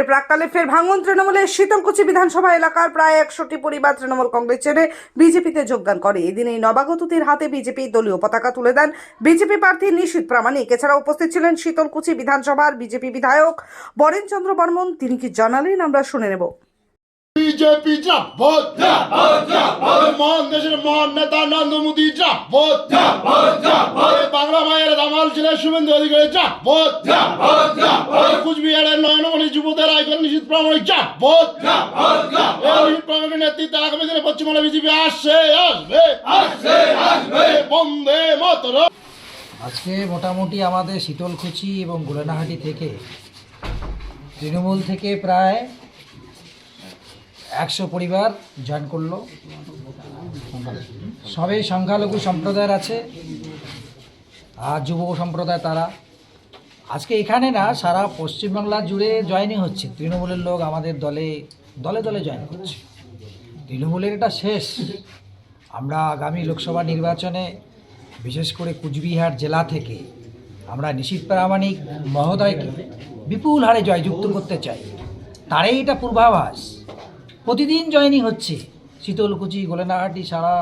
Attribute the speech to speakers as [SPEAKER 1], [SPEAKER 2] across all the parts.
[SPEAKER 1] প্রাককালে ফের ভাঙন তৃণমূলের শীতলকুচি বিধানসভা এলাকার প্রায় একশোটি পরিবার তৃণমূল কংগ্রেস ছেড়ে বিজেপিতে যোগদান করে। এদিন এই নবাগতদের হাতে বিজেপি দলীয় পতাকা তুলে দেন বিজেপি প্রার্থী নিশীত প্রামাণিক। এছাড়া উপস্থিত ছিলেন শীতলকুচি বিধানসভার বিজেপি বিধায়ক বরেন চন্দ্র বর্মন। তিনি কি জানালেন? আমরা শুনে নেব।
[SPEAKER 2] বিজেপি মহান দেশের মহান নেতা নরেন্দ্র মোদী ছিলেন শুভেন্দু অধিকারী যাবত কুচবিহারের নয়নমণি যুবদের আইকন নিশ্চিত প্রামাণিক যাবত নিশ্চিত প্রামাণিক নেতৃত্বে আগামী দিনে পশ্চিমবঙ্গে বিজেপি আসছে আসবে। বন্দে মাতরম।
[SPEAKER 3] আজকে মোটামুটি আমাদের শীতলকুচি এবং গোলেনাহাটি থেকে তৃণমূল থেকে প্রায় একশো পরিবার জয়েন করল। সবই সংখ্যালঘু সম্প্রদায়ের আছে। যুব সম্প্রদায় তারা। আজকে এখানে না সারা পশ্চিমবাংলা জুড়ে জয়েনই হচ্ছে। তৃণমূলের লোক আমাদের দলে দলে দলে জয়েন করছে। তৃণমূলের এটা শেষ। আমরা আগামী লোকসভা নির্বাচনে, বিশেষ করে কুচবিহার জেলা থেকে, আমরা নিশীত প্রামাণিক মহোদয়কে বিপুল হারে জয়যুক্ত করতে চাই। তারই এটা পূর্বাভাস। প্রতিদিন জয়েনিং হচ্ছে। শীতলকুচি, গোলেনাহাটি, সারা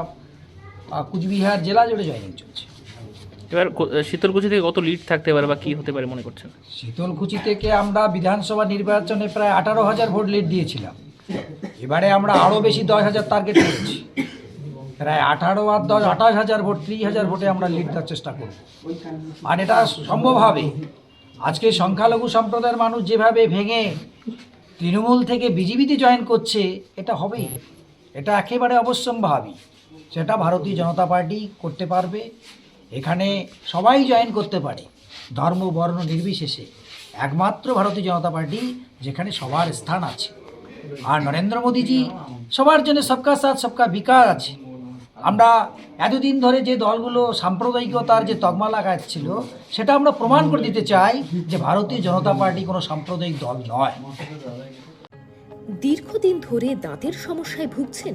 [SPEAKER 3] কুচবিহার জেলা জুড়ে জয়েনিং চলছে।
[SPEAKER 4] এবার শীতলকুচি থেকে কত লিড থাকতে পারে বা কি হতে পারে মনে করছেন?
[SPEAKER 3] শীতলকুচি থেকে আমরা বিধানসভা নির্বাচনে প্রায় আঠারো হাজার ভোট লিড দিয়েছিলাম। এবারে আমরা আরও বেশি দশ হাজার টার্গেট করেছি প্রায় আঠারো আর দশ, আঠাশ হাজার ভোট, ত্রিশ হাজার ভোটে আমরা লিড দেওয়ার চেষ্টা করব। আর এটা সম্ভব হবে। আজকে সংখ্যালঘু সম্প্রদায়ের মানুষ যেভাবে ভেঙে তৃণমূল থেকে বিজেপিতে জয়েন করছে, এটা হবেই। এটা একেবারে অবশ্যম্ভাবী সেটা ভারতীয় জনতা পার্টি করতে পারবে। এখানে সবাই জয়েন করতে পারে। ধর্ম, বর্ণ নির্বিশেষে। একমাত্র ভারতীয় জনতা পার্টি যেখানে সবার স্থান আছে। আর নরেন্দ্র মোদীজি সবার জন্য সবকা সাথ, সবকা বিকাশ আছে। আমরা এতদিন ধরে যে দলগুলো সাম্প্রদায়িকতার যে তকমা লাগাচ্ছিল, সেটা আমরা প্রমাণ করে দিতে চাই যে ভারতীয় জনতা পার্টি কোনো সাম্প্রদায়িক দল নয়।
[SPEAKER 5] দীর্ঘদিন ধরে দাঁতের সমস্যায় ভুগছেন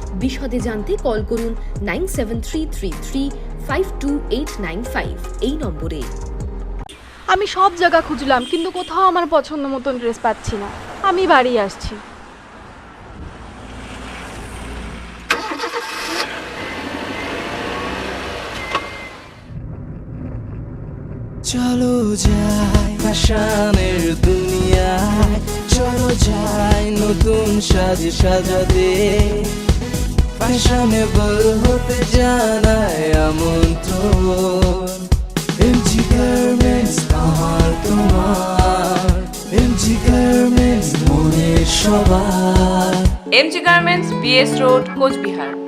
[SPEAKER 5] বিশদে জানতে কল করুন nine seven three three three five two eight nine five এই নম্বরে।
[SPEAKER 6] আমি সব জায়গা খুঁজলাম কিন্তু কোথাও আমার পছন্দ মতন ড্রেস পাচ্ছি না। আমি বাড়ি আসছি।
[SPEAKER 7] চলো যাই ফ্যাশনের দুনিয়ায় চলো যাই নতুন সাজে সাজাতে। ফ্যাশনেবল হতে জানায় আমন্ত্রণ এমজি গার্মেন্টস আমার তোমার। এমজি গার্মেন্টস মনের সবার।
[SPEAKER 8] MG garments BS road Cooch Behar.